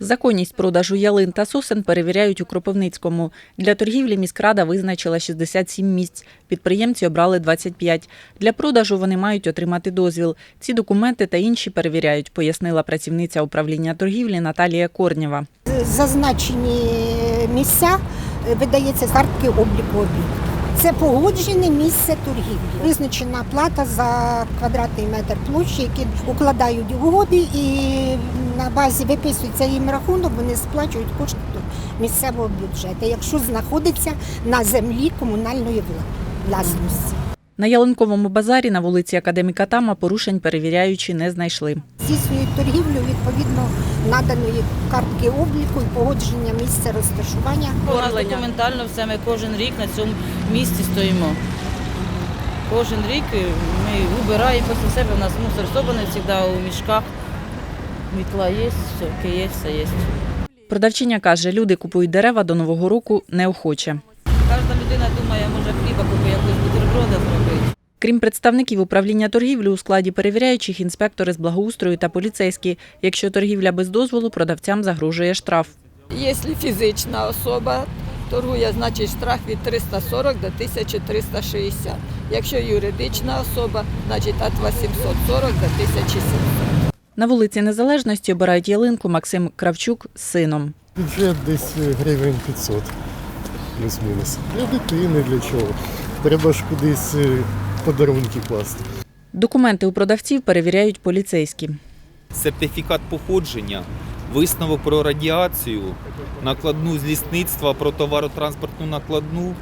Законність продажу ялин та сосен перевіряють у Кропивницькому. Для торгівлі міськрада визначила 67 місць. Підприємці обрали 25. Для продажу вони мають отримати дозвіл. Ці документи та інші перевіряють, пояснила працівниця управління торгівлі Наталія Корнєва. зазначені місця е, видається картки обліку об'єкту. Це погоджене місце торгівлі. Визначена плата за квадратний метр площі, які укладають угоди і на базі виписується їм рахунок, вони сплачують кошти до місцевого бюджету, якщо знаходиться на землі комунальної власності. На ялинковому базарі на вулиці Академіка Тама порушень перевіряючи не знайшли. Здійснюють торгівлю відповідно наданої картки обліку і погодження місця розташування. У нас документально все, ми кожен рік на цьому місці стоїмо. Кожен рік ми убираємо після себе, у нас мусор собаний завжди у мішках. Мітла є, все, є, все є. Продавчиня каже, люди купують дерева до Нового року неохоче. Крім представників управління торгівлі, у складі перевіряючих інспектори з благоустрою та поліцейські. Якщо торгівля без дозволу, продавцям загрожує штраф. Якщо фізична особа торгує, значить штраф від 340 до 1360. Якщо юридична особа, значить від 840 до 1700. На вулиці Незалежності обирають ялинку Максим Кравчук з сином. Бюджет десь е, гривень 500, плюс-мінус. Для дитини, для чого? Треба ж кудись е, подарунки класти. Документи у продавців перевіряють поліцейські. сертифікат походження, висновок про радіацію, накладну з лісництва про товаротранспортну накладну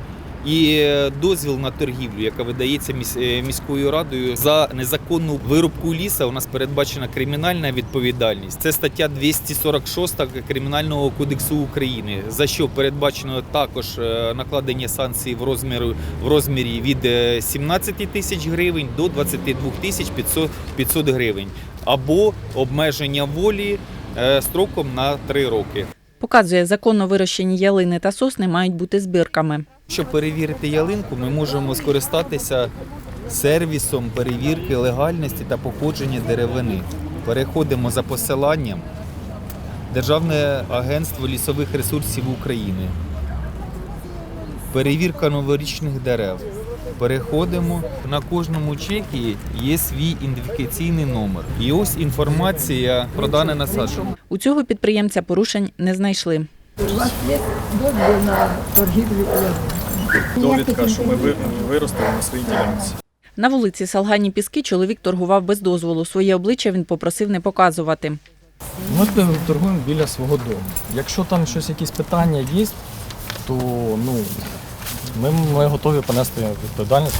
і е, дозвіл на торгівлю, яка видається е, міською радою за незаконну вирубку ліса. У нас передбачена кримінальна відповідальність. Це стаття 246 Кримінального кодексу України, за що передбачено також е, накладення санкцій в розмірі в розмірі від е, 17 тисяч гривень до 22 тисяч 500 500 гривень або обмеження волі строком на 3 роки. Показує, законно вирощені ялини та сосни мають бути збірками. Щоб перевірити ялинку, ми можемо скористатися сервісом перевірки легальності та походження деревини. Переходимо за посиланням Державне агентство лісових ресурсів України. Перевірка новорічних дерев. Переходимо. На кожному чекі є свій ідентифікаційний номер. І ось інформація про дане насадження. У цього підприємця порушень не знайшли. У вас є дозвіл на торгівлю довідка, що ми ви- виростили на своїй ділянці. На вулиці Салгані Піски чоловік торгував без дозволу. Своє обличчя він попросив не показувати. Ми торгуємо біля свого дому. Якщо там щось, якісь питання є, то ну, ми, ми готові понести відповідальність,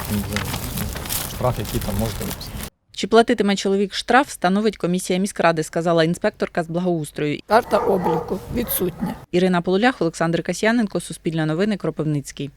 штраф, який там можете виписати. Чи платитиме чоловік штраф, становить комісія міськради, сказала інспекторка з благоустрою. Карта обліку відсутня. Ірина Полулях, Олександр Касьяненко, Суспільне новини, Кропивницький.